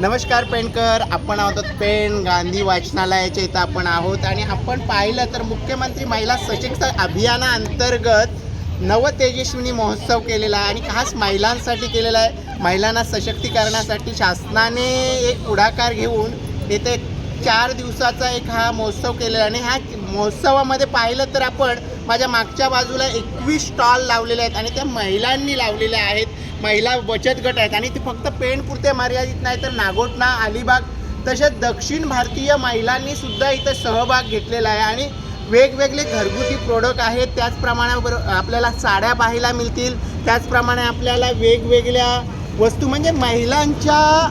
नमस्कार पेणकर आपण आहोत पेण गांधी वाचनालयाच्या इथं आपण आहोत आणि आपण पाहिलं तर मुख्यमंत्री महिला सशक्त अभियानाअंतर्गत नव तेजस्विनी महोत्सव केलेला आहे आणि खास महिलांसाठी केलेला आहे. महिलांना सशक्तीकरणासाठी शासनाने एक पुढाकार घेऊन येथे चार दिवसाचा एक हा महोत्सव केलेला आहे. आणि ह्या महोत्सवामध्ये पाहिलं तर आपण माझ्या मागच्या बाजूला एकवीस स्टॉल लावलेले आहेत आणि त्या महिलांनी लावलेल्या आहेत. महिला बचत गट आहेत आणि ते फक्त पेणपुरते मर्यादित नाही तर नागोटना अलिबाग तसेच दक्षिण भारतीय महिलांनी सुद्धा इथं सहभाग घेतलेला आहे. आणि वेगवेगळे घरगुती प्रोडक्ट आहेत. त्याचप्रमाणे बरो- आपल्याला साड्या पाहायला मिळतील. त्याचप्रमाणे आपल्याला वेगवेगळ्या वस्तू म्हणजे महिलांच्या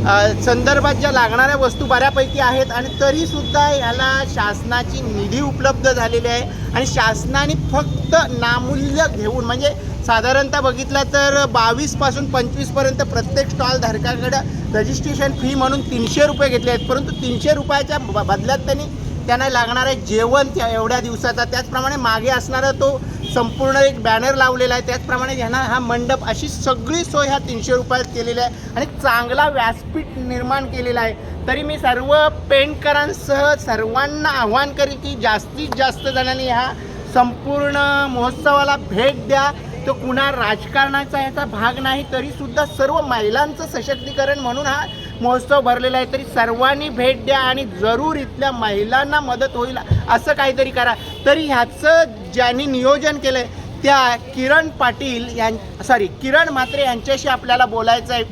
संदर्भात ज्या लागणाऱ्या वस्तू बऱ्यापैकी आहेत आणि तरीसुद्धा ह्याला शासनाची निधी उपलब्ध झालेली आहे. आणि शासनाने फक्त नामूल्य घेऊन म्हणजे साधारणतः बघितलं तर बावीसपासून पंचवीसपर्यंत प्रत्येक स्टॉल धारकाकडं रजिस्ट्रेशन फी म्हणून तीनशे रुपये घेतले आहेत. परंतु तीनशे रुपयाच्या बदल्यात त्यांनी त्यांना लागणारे जेवण त्या एवढ्या दिवसाचा. त्याचप्रमाणे मागे असणारा तो संपूर्ण एक बॅनर लावलेला आहे. त्याचप्रमाणे ह्यांना हा मंडप अशी सगळी सोय ह्या तीनशे रुपयात केलेली आहे. आणि चांगला व्यासपीठ निर्माण केलेला आहे. तरी मी सर्व पेंटकरांसह सर्वांना आव्हान करी की जास्तीत जास्त जणांनी ह्या संपूर्ण महोत्सवाला भेट द्या. तो कुणा राजकारणाचा याचा भाग नाही तरीसुद्धा सर्व महिलांचं सशक्तीकरण म्हणून हा महोत्सव भरलेला आहे तरी सर्वांनी भेट द्या आणि जरूर इथल्या महिलांना मदत होईल असं काहीतरी करा. तरी ह्याचं ज्यांनी नियोजन केलं आहे त्या किरण पाटील यां सॉरी किरण म्हात्रे यांच्याशी आपल्याला बोलायचं आहे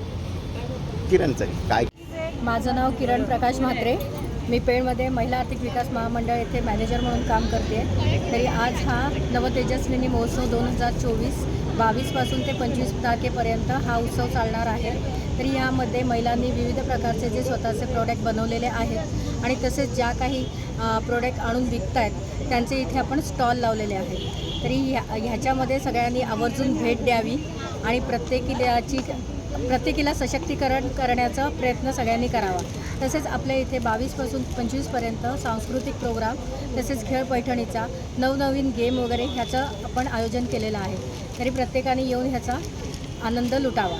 किरणचं काय? माझं नाव किरण प्रकाश म्हात्रे. मी पेणमध्ये महिला आर्थिक विकास महामंडळ येथे मॅनेजर म्हणून काम करते. तरी आज हा नवतेजस्विनी महोत्सव दोन हजार चोवीस बावीसपासून ते पंचवीस तारखेपर्यंत हा उत्सव चालणार आहे. तरी यामध्ये महिलांनी विविध प्रकारचे जे स्वतःचे प्रोडक्ट बनवलेले आहेत आणि तसेच ज्या काही प्रोडक्ट आणून विकत आहेत त्यांचे इथे आपण स्टॉल लावलेले आहेत. तरी ह्या ह्याच्यामध्ये सगळ्यांनी आवर्जून भेट द्यावी आणि प्रत्येकीची प्रत्येकीला सशक्तीकरण करण्याचा प्रयत्न सगळ्यांनी करावा. तसेच आपल्या इथे बावीसपासून पंचवीसपर्यंत सांस्कृतिक प्रोग्राम तसेच खेळ पैठणीचा नवनवीन गेम वगैरे ह्याचं आपण आयोजन केलेलं आहे. तरी प्रत्येकाने येऊन ह्याचा आनंद लुटावा.